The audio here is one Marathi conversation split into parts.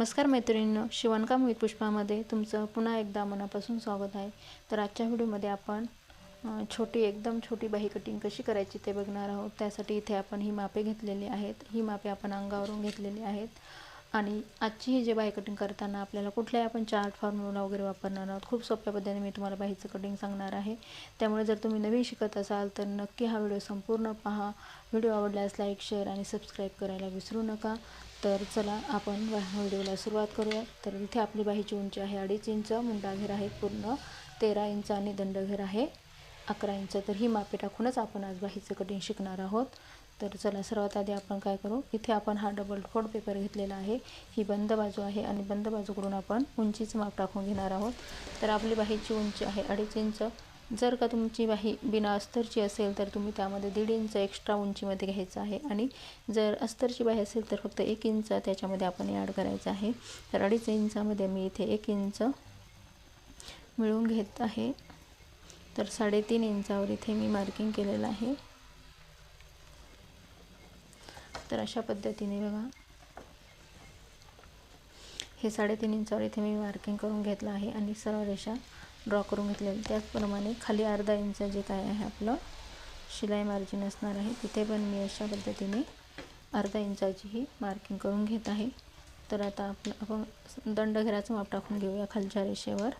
नमस्कार मैत्रिणींनो शिवणकाम विथ पुष्पामध्ये तुमचं पुन्हा एकदा मनापासून स्वागत आहे. तर आजच्या व्हिडिओमध्ये आपण छोटी एकदम छोटी बाही कटिंग कशी करायची ते बघणार आहोत. त्यासाठी इथे आपण ही मापे घेतलेली आहेत. ही मापे आपण अंगावरून घेतलेली आहेत. आणि आजची ही जे बाही कटिंग करताना आपल्याला कुठल्याही आपण चार्ट फॉर्म्युला वगैरे वापरणार आहोत. खूप सोप्या पद्धतीने मी तुम्हाला बाहीचं कटिंग सांगणार आहे. त्यामुळे जर तुम्ही नवीन शिकत असाल तर नक्की हा व्हिडिओ संपूर्ण पहा. व्हिडिओ आवडल्यास लाईक शेअर आणि सबस्क्राईब करायला विसरू नका. तर चला आपण व्हिडिओला सुरुवात करूया. तर इथे आपली बाहीची उंची आहे अडीच इंच मुंडाघेर आहे पूर्ण तेरा इंच आणि दंडघेर आहे अकरा इंच. तर ही मापे टाकूनच आपण आज बाहीचं कटिंग शिकणार आहोत. तर चला सर्वात आधी आपण काय करू? इथे आपण हा डबल फोड पेपर घेतलेला आहे. ही बंद बाजू आहे आणि बंद बाजूकडून आपण उंचीचं माप टाकून घेणार आहोत. तर आपली बाहीची उंची आहे अडीच इंच. जर का तुमची बाही बिना अस्तरची असेल तर तुम्ही त्यामध्ये दीड इंच एक्स्ट्रा उंचीमध्ये घ्यायचं आहे. आणि जर अस्तरची बाही असेल तर फक्त एक इंच त्याच्यामध्ये आपण ॲड करायचं आहे. तर अडीच इंचामध्ये मी इथे एक इंच मिळवून घेत आहे. तर साडेतीन इंचावर इथे मी मार्किंग केलेलं आहे. तर अशा पद्धतीने बघा. हे साडेतीन इंचावर इथे मी मार्किंग करून घेतलं आहे. आणि सरळ रेषा ड्रॉ करून घेतलेलं. त्याचप्रमाणे खाली अर्धा इंच जे काय आहे आपलं शिलाई मार्जिन असणार आहे तिथे पण मी अशा पद्धतीने अर्धा इंचाची ही मार्किंग करून घेत आहे. तर आता आपलं आपण दंडघेराचं माप टाकून घेऊया खालच्या रेषेवर.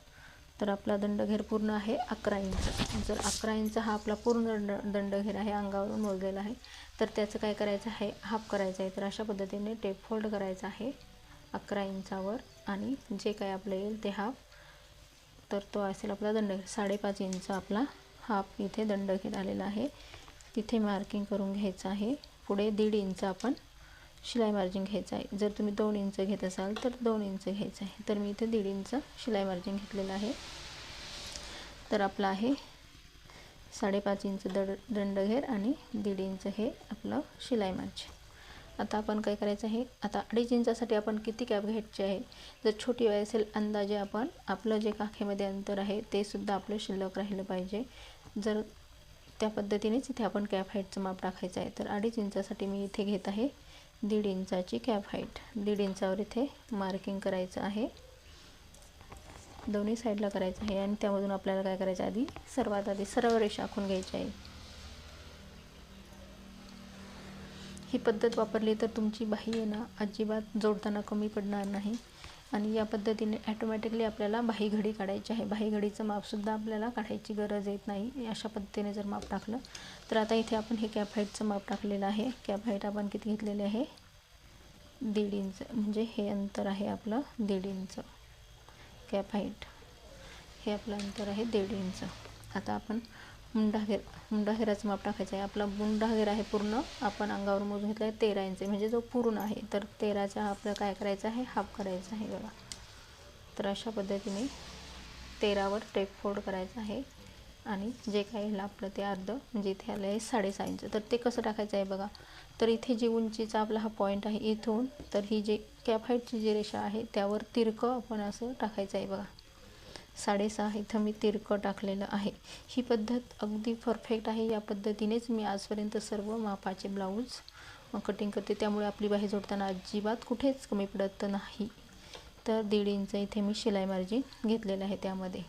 तर आपला दंडघेर पूर्ण आहे अकरा इंच. जर अकरा इंच हा आपला पूर्ण दंड दंडघेर आहे अंगावरून मोजलेला आहे तर त्याचं काय करायचं आहे? हाफ करायचं आहे. तर अशा पद्धतीने टेप फोल्ड करायचं आहे अकरा इंचावर. आणि जे काय आपलं येईल ते हाफ तर तो असेल आपला दंड साडेपाच इंच आपला हाफ इथे दंडघेर आलेला आहे. तिथे मार्किंग करून घ्यायचं आहे. पुढे दीड इंच आपण शिलाई मार्जिन घ्यायचं आहे. जर तुम्ही दोन इंच घेत असाल तर दोन इंच घ्यायचं आहे. तर मी इथे दीड इंच शिलाई मार्जिन घेतलेलं आहे. तर आपलं आहे साडेपाच इंच दड दंडघेर आणि दीड इंच हे आपलं शिलाई मार्जिन आता आपण काय करायचं आहे? आता अडीच इंचासाठी आपण किती कॅप घ्यायची आहे? जर छोटी वय असेल अंदाजे आपण आपलं जे काखेमध्ये अंतर आहे ते सुद्धा आपलं शिल्लक राहिलं पाहिजे. जर त्या पद्धतीनेच इथे आपण कॅप हाईटचं माप टाकायचं आहे तर अडीच इंचासाठी मी इथे घेत आहे दीड इंचाची कॅप हाईट. दीड इंचावर इथे मार्किंग करायचं आहे. दोन्ही साईडला करायचं आहे आणि त्यामधून आपल्याला काय करायचं आधी? सर्वात आधी सरळ रेषा आखून घ्यायची आहे. ही पद्धत वापरली तर तुमची बाही आहे ना अजिबात जोडताना कमी पडणार नाही. आणि या पद्धतीने ॲटोमॅटिकली आपल्याला बाही घडी काढायची आहे. बाही घडीचं मापसुद्धा आपल्याला काढायची गरज येत नाही. अशा पद्धतीने जर माप टाकलं तर आता इथे आपण हे कॅप हाईटचं माप टाकलेलं आहे. कॅप हाईट आपण किती घेतलेले आहे? दीड इंच. म्हणजे हे अंतर आहे आपलं दीड इंच. कॅप हाईट हे आपलं अंतर आहे दीड इंच. आता आपण मुंडाघेर मुंडाघेराचं माप टाकायचं आहे. आपला मुंडाघेर आहे पूर्ण. आपण अंगावर मोजून घेतला आहे तेरा इंच. म्हणजे जो पूर्ण आहे. तर तेराचा आपलं काय करायचं आहे? हाफ करायचा आहे बघा. तर अशा पद्धतीने तेरावर टेप फोल्ड करायचं आहे. आणि जे काही येईल आपलं ते अर्ध. म्हणजे इथे आलं आहे साडेसहा इंच. तर ते कसं टाकायचं आहे बघा. तर इथे जी उंचीचा आपला हा पॉईंट आहे इथून तर ही जे कॅप हाईटची जी रेषा आहे त्यावर तिरकं आपण असं टाकायचं आहे बघा. साडेसहा इथं मी तिरकं टाकलेलं आहे. ही पद्धत अगदी परफेक्ट आहे. या पद्धतीनेच मी आजपर्यंत सर्व मापाचे ब्लाऊज कटिंग करते. त्यामुळे आपली बाही जोडताना अजिबात कुठेच कमी पडत नाही. तर दीड इंच इथे मी शिलाई मार्जिन घेतलेलं आहे त्यामध्ये.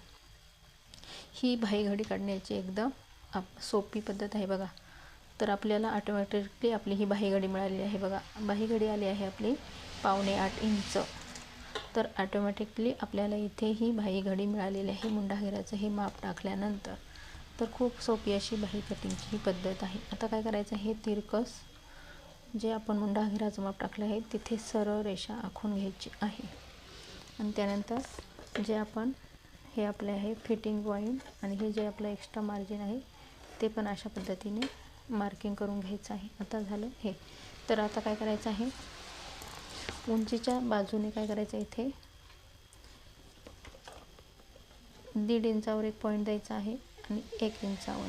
ही बाही घडी काढण्याची एकदम आप सोपी पद्धत आहे बघा. तर आपल्याला ऑटोमॅटिकली आपली ही बाही घडी आहे बघा. बाही घडी आली आहे आपली पावणे आठ इंच. तर ॲटोमॅटिकली आपल्याला इथे ही बाही घडी मिळालेली आहे. मुंडाघेराचं हे माप टाकल्यानंतर. तर खूप सोपी अशी बाही कटिंगची ही पद्धत आहे. आता काय करायचं हे तिरकस जे आपण मुंडाघेराचं माप टाकलं आहे तिथे सरळ रेषा आखून घ्यायची आहे. आणि त्यानंतर जे आपण हे आपले आहे फिटिंग पॉईंट आणि हे जे आपलं एक्स्ट्रा मार्जिन आहे ते पण अशा पद्धतीने मार्किंग करून घ्यायचं आहे. आता झालं हे. तर आता काय करायचं आहे उंचीच्या बाजूने काय करायचं इथे? दीड इंचावर एक पॉईंट द्यायचा आहे आणि एक इंचावर.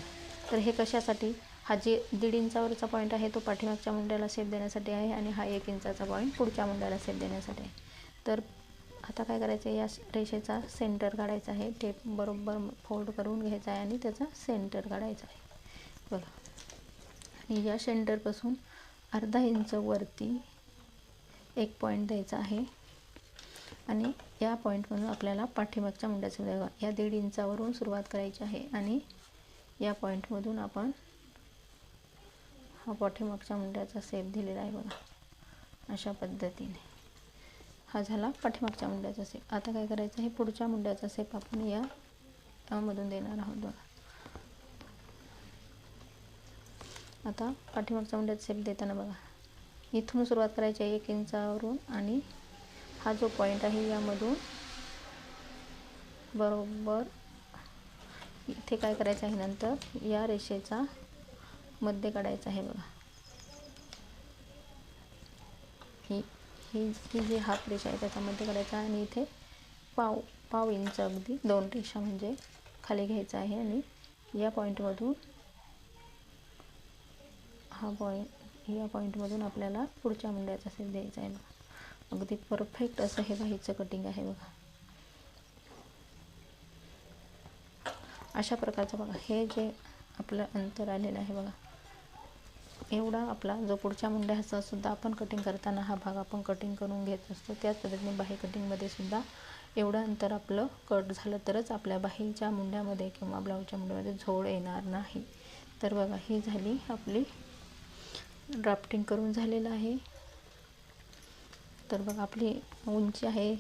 तर हे कशासाठी? हा जे दीड इंचावरचा पॉईंट आहे तो पाठीमागच्या मुंड्याला सेप देण्यासाठी आहे आणि हा एक इंचाचा पॉईंट पुढच्या मुंड्याला सेप देण्यासाठी आहे. तर आता काय करायचं? आहे या रेषेचा सेंटर काढायचा आहे. टेप बरोबर फोल्ड करून घ्यायचा आहे आणि त्याचा सेंटर काढायचा आहे. बघा. आणि या सेंटरपासून अर्धा इंच वरती एक पॉईंट द्यायचा आहे. आणि या पॉईंटमधून आपल्याला पाठीमागच्या मुंड्याचं बघा या दीड इंचावरून सुरुवात करायची आहे. आणि या पॉईंटमधून आपण हा पाठीमागच्या मुंड्याचा सेप दिलेला आहे बघा अशा पद्धतीने. हा झाला पाठीमागच्या मुंड्याचा सेप आता काय करायचं आहे? पुढच्या मुंड्याचा सेप आपण या यामधून देणार आहोत बघा. आता पाठीमागच्या मुंड्याचा सेप देताना बघा. इथून सुरुवात करायची आहे एक इंचावरून आणि हा जो पॉईंट आहे यामधून बरोबर इथे काय करायचं आहे नंतर? या रेषेचा मध्य काढायचा आहे बघा. ही ही ही जी हाफ रेषा आहे त्याचा मध्य काढायचा आणि इथे पाव पाव इंच अगदी दोन रेषा म्हणजे खाली घ्यायचा आहे आणि या पॉईंटमधून हा पॉईंट या पॉईंटमधून आपल्याला पुढच्या मुंड्याचा असे द्यायचा आहे बघा. अगदी परफेक्ट असं हे बाहीचं कटिंग आहे बघा. अशा प्रकारचं बघा हे जे आपलं अंतर आलेलं आहे बघा. एवढा आपला जो पुढच्या मुंड्याचा सुद्धा आपण कटिंग करताना हा भाग आपण कटिंग करून घेत असतो. त्याच पद्धतीने बाही कटिंगमध्ये सुद्धा एवढं अंतर आपलं कट झालं तरच आपल्या बाहीच्या मुंड्यामध्ये किंवा ब्लाऊजच्या मुंड्यामध्ये झोड येणार नाही. तर बघा ही झाली आपली ड्राफ्टिंग करून झालेलं आहे. तर बघा आपली उंची आहे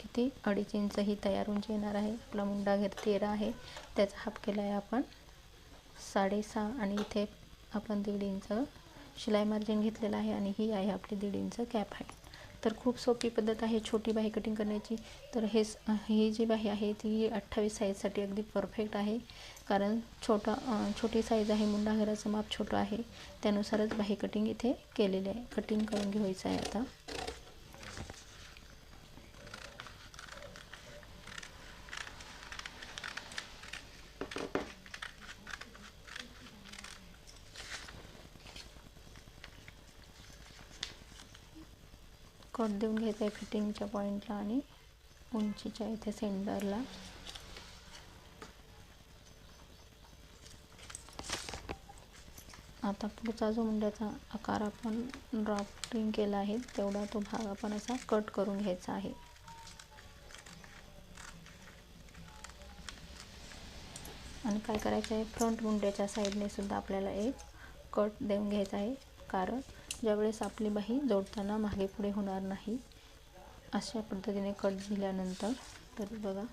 किती? अडीच इंच ही तयार उंची येणार आहे. आपला मुंडा घेर तेरा आहे. त्याचा हाफ केला आहे आपण. साडेसहा आणि इथे आपण दीड इंच शिलाई मार्जिन घेतलेलं आहे आणि ही आहे आपली दीड इंच कॅप आहे तर खूप सोपी पद्धत आहे छोटी बाही कटिंग करण्याची. तर हे ही जी बाही आहे ती अठ्ठावीस साईजसाठी अगदी परफेक्ट आहे. कारण छोटा छोटी साईज आहे मुंडा घराचं माप छोटं आहे. त्यानुसारच बाही कटिंग इथे केलेली आहे. कटिंग करून घ्यायचं आहे आता. कट देऊन घ्यायचं आहे फिटिंगच्या पॉईंटला आणि उंचीच्या इथे सेंटरला. आता पुढचा जो मुंड्याचा आकार आपण ड्राफ्टिंग केला आहे तेवढा तो भाग आपण असा कट करून घ्यायचा आहे. आणि काय करायचं आहे? फ्रंट मुंड्याच्या साईडने सुद्धा आपल्याला एक कट देऊन घ्यायचा आहे कारण ज्यावेळेस आपली बाही जोडताना मागे पुढे होणार नाही अशा पद्धतीने कट दिल्यानंतर तर बघा.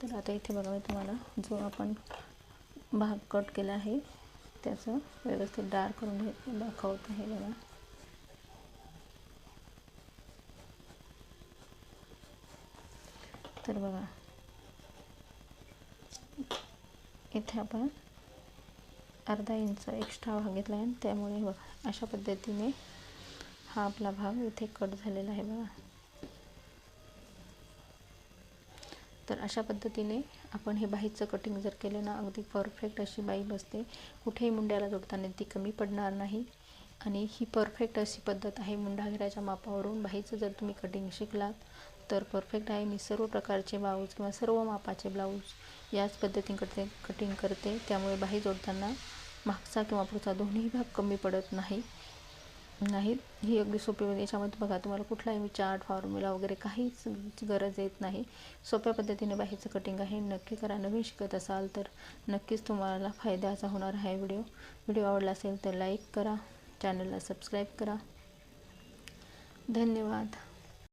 तर आता इथे बघा मी तुम्हाला जो आपण भाग कट केला आहे त्याचं व्यवस्थित डार्क करून घे दाखवत आहे बघा. तर बघा. इथे आपण अर्धा इंच एक्स्ट्रा भाग घेतला आहे. त्यामुळे बघा अशा पद्धतीने हा आपला भाग इथे कट झालेला आहे बघा. तर अशा पद्धतीने आपण हे बाईचं कटिंग जर केलं ना अगदी परफेक्ट अशी बाई बसते. कुठेही मुंड्याला जोडताना ती कमी पडणार नाही. आणि ही परफेक्ट अशी पद्धत आहे मुंडाघेराच्या मापावरून. बाईचं जर तुम्ही कटिंग शिकलात तर परफेक्ट आहे. मी सर्व प्रकारचे ब्लाऊज किंवा सर्व मापाचे ब्लाऊज याच पद्धतीने करते कटिंग करते. त्यामुळे बाही जोडताना मागचा किंवा पुढचा दोन्ही भाग कमी पडत नाही. नाही ही अगदी सोपी म्हणजे याच्यामध्ये बघा तुम्हाला कुठलाही मी चार्ट फॉर्म्युला वगैरे काहीच गरज येत नाही. सोप्या पद्धतीने बाहेरचं कटिंग आहे. नक्की करा. नवीन शिकत असाल तर नक्कीच तुम्हाला फायद्याचा होणार आहे. व्हिडिओ व्हिडिओ आवडला असेल तर लाईक करा. चॅनलला सबस्क्राईब करा. धन्यवाद.